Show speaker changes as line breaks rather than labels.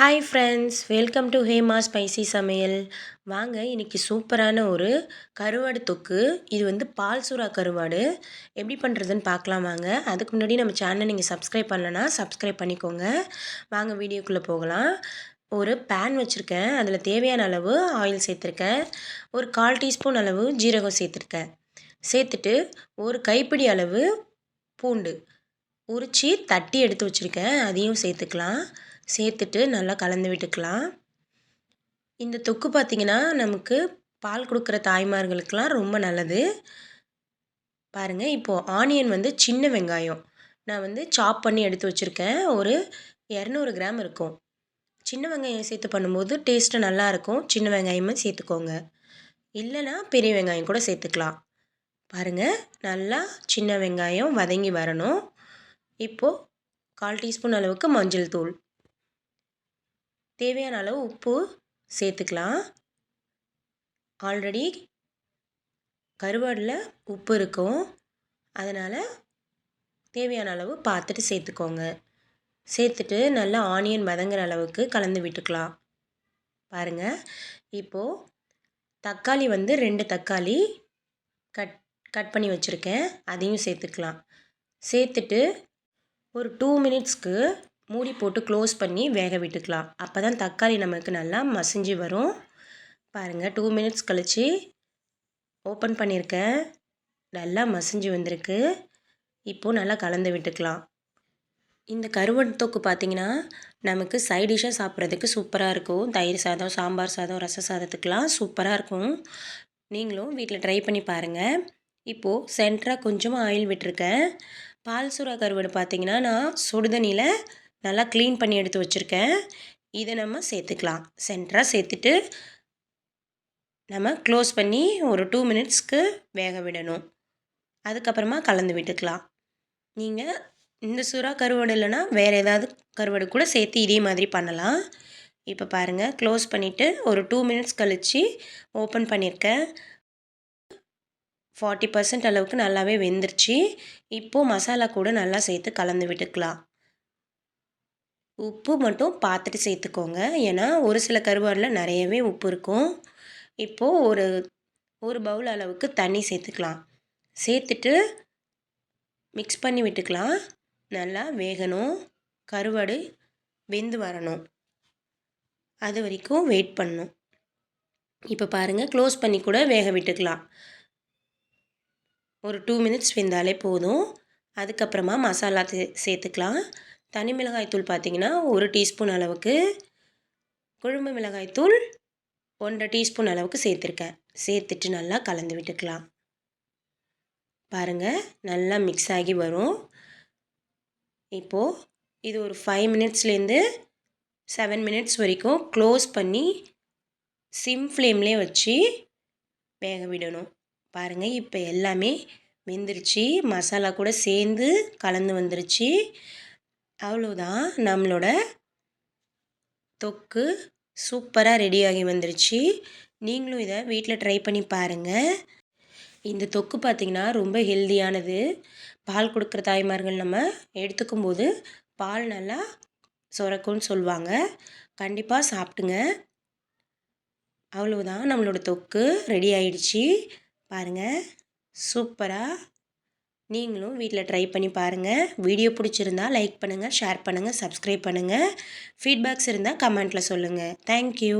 Hi friends welcome to Hema spicy சமையல் வாங்க இன்றைக்கி சூப்பரான ஒரு கருவாடு தொக்கு. இது வந்து பால் சூறா கருவாடு. எப்படி பண்ணுறதுன்னு பார்க்கலாம் வாங்க. அதுக்கு முன்னாடி நம்ம சேனலை நீங்கள் சப்ஸ்கிரைப் பண்ணலன்னா சப்ஸ்கிரைப் பண்ணிக்கோங்க. வாங்க வீடியோக்குள்ளே போகலாம். ஒரு பேன் வச்சுருக்கேன். அதில் தேவையான அளவு ஆயில் சேர்த்துருக்கேன். ஒரு கால் டீஸ்பூன் அளவு ஜீரகம் சேர்த்துருக்கேன். சேர்த்துட்டு ஒரு கைப்பிடி அளவு பூண்டு உரித்து தட்டி எடுத்து வச்சுருக்கேன். அதையும் சேர்த்துக்கலாம். சேர்த்துட்டு நல்லா கலந்து விட்டுக்கலாம். இந்த தொக்கு பார்த்திங்கன்னா நமக்கு பால் கொடுக்குற தாய்மார்களுக்கெலாம் ரொம்ப நல்லது. பாருங்கள் இப்போது ஆனியன் வந்து சின்ன வெங்காயம். நான் வந்து சாப் பண்ணி எடுத்து வச்சுருக்கேன். ஒரு இரநூறு கிராம் இருக்கும். சின்ன வெங்காயம் சேர்த்து பண்ணும்போது டேஸ்ட்டு நல்லாயிருக்கும் சின்ன வெங்காயமும் சேர்த்துக்கோங்க. இல்லைனா பெரிய வெங்காயம் கூட சேர்த்துக்கலாம். பாருங்கள் நல்லா சின்ன வெங்காயம் வதங்கி வரணும். இப்போது கால் டீஸ்பூன் அளவுக்கு மஞ்சள் தூள். தேவையான அளவு உப்பு சேர்த்துக்கலாம். ஆல்ரெடி கருவாடில் உப்பு இருக்கும். அதனால் தேவையான அளவு பார்த்துட்டு சேர்த்துக்கோங்க. சேர்த்துட்டு நல்லா ஆனியன் வதங்குற அளவுக்கு கலந்து விட்டுக்கலாம். பாருங்கள் இப்போது தக்காளி வந்து ரெண்டு தக்காளி கட் கட் பண்ணி வச்சுருக்கேன். அதையும் சேர்த்துக்கலாம். சேர்த்துட்டு ஒரு டூ மினிட்ஸ்க்கு மூடி போட்டு க்ளோஸ் பண்ணி வேக விட்டுக்கலாம். அப்போ தான் தக்காளி நமக்கு நல்லா மசிஞ்சு வரும். பாருங்கள் டூ மினிட்ஸ் கழித்து ஓப்பன் பண்ணியிருக்கேன். நல்லா மசிஞ்சு வந்திருக்கு. இப்போது நல்லா கலந்து விட்டுக்கலாம். இந்த கருவடு தொக்கு பார்த்திங்கன்னா நமக்கு சைட் டிஷ்ஷாக சாப்பிட்றதுக்கு சூப்பராக இருக்கும். தயிர் சாதம் சாம்பார் சாதம் ரச சாதத்துக்கெலாம் சூப்பராக இருக்கும். நீங்களும் வீட்டில் ட்ரை பண்ணி பாருங்கள் இப்போது சென்டராக கொஞ்சமாக ஆயில் விட்டுருக்கேன். பால் சுறா கருவாடு பார்த்திங்கன்னா நான் சுடுதண்ணியில் நல்லா க்ளீன் பண்ணி எடுத்து வச்சுருக்கேன். இதை நம்ம சேர்த்துக்கலாம். சென்டராக சேர்த்துட்டு நம்ம க்ளோஸ் பண்ணி ஒரு டூ மினிட்ஸ்க்கு வேக விடணும். அதுக்கப்புறமா கலந்து விட்டுக்கலாம். நீங்கள் இந்த சுறா கருவாடு இல்லைன்னா வேறு ஏதாவது கருவாடு கூட சேர்த்து இதே மாதிரி பண்ணலாம். இப்போ பாருங்கள் க்ளோஸ் பண்ணிவிட்டு ஒரு டூ மினிட்ஸ் கழித்து ஓப்பன் பண்ணியிருக்கேன் ஃபார்ட்டி பர்சன்ட் அளவுக்கு நல்லாவே வெந்துருச்சு. இப்போது மசாலா கூட நல்லா சேர்த்து கலந்து விட்டுக்கலாம். உப்பு மட்டும் பார்த்துட்டு சேர்த்துக்கோங்க. ஏன்னா ஒரு சில கருவாடில் நிறையவே உப்பு இருக்கும். இப்போது ஒரு ஒரு பவுல் அளவுக்கு தண்ணி சேர்த்துக்கலாம். சேர்த்துட்டு மிக்ஸ் பண்ணி விட்டுக்கலாம். நல்லா வேகணும். கருவாடு வெந்து வரணும். அது வரைக்கும் வெயிட் பண்ணணும். இப்போ பாருங்கள் க்ளோஸ் பண்ணி கூட வேக விட்டுக்கலாம். ஒரு டூ மினிட்ஸ் வெந்தாலே போதும். அதுக்கப்புறமா மசாலா சேர்த்துக்கலாம். தனி மிளகாய்த்தூள் பார்த்திங்கன்னா ஒரு டீஸ்பூன் அளவுக்கு குழம்பு மிளகாய்த்தூள் ஒன்றரை டீஸ்பூன் அளவுக்கு சேர்த்துருக்கேன். சேர்த்துட்டு நல்லா கலந்து விட்டுக்கலாம். பாருங்கள் நல்லா மிக்ஸ் ஆகி வரும். இப்போது இது ஒரு ஃபைவ் மினிட்ஸ்லேருந்து செவன் மினிட்ஸ் வரைக்கும் க்ளோஸ் பண்ணி சிம் ஃப்ளேம்லேயே வச்சு வேக விடணும். பாருங்கள் இப்போ எல்லாமே வெந்துருச்சு. மசாலா கூட சேர்ந்து கலந்து வந்துருச்சு. அவ்வளோதான் நம்மளோட தொக்கு சூப்பராக ரெடியாகி வந்துருச்சு. நீங்களும் இதை வீட்டில் ட்ரை பண்ணி பாருங்கள் இந்த தொக்கு பார்த்திங்கன்னா ரொம்ப ஹெல்தியானது பால் கொடுக்குற தாய்மார்கள் நம்ம எடுத்துக்கும் போது பால் நல்லா சுரக்கும்னு சொல்லுவாங்க. கண்டிப்பாக சாப்பிட்டுங்க அவ்வளோதான் நம்மளோட தொக்கு ரெடி ஆயிடுச்சு. பாருங்கள் சூப்பராக நீங்களும் வீட்டில் ட்ரை பண்ணி பாருங்கள் வீடியோ பிடிச்சிருந்தா லைக் பண்ணுங்கள் ஷேர் பண்ணுங்கள் சப்ஸ்கிரைப் பண்ணுங்கள் ஃபீட்பேக்ஸ் இருந்தால் கமெண்ட்டில் சொல்லுங்கள் தேங்க்யூ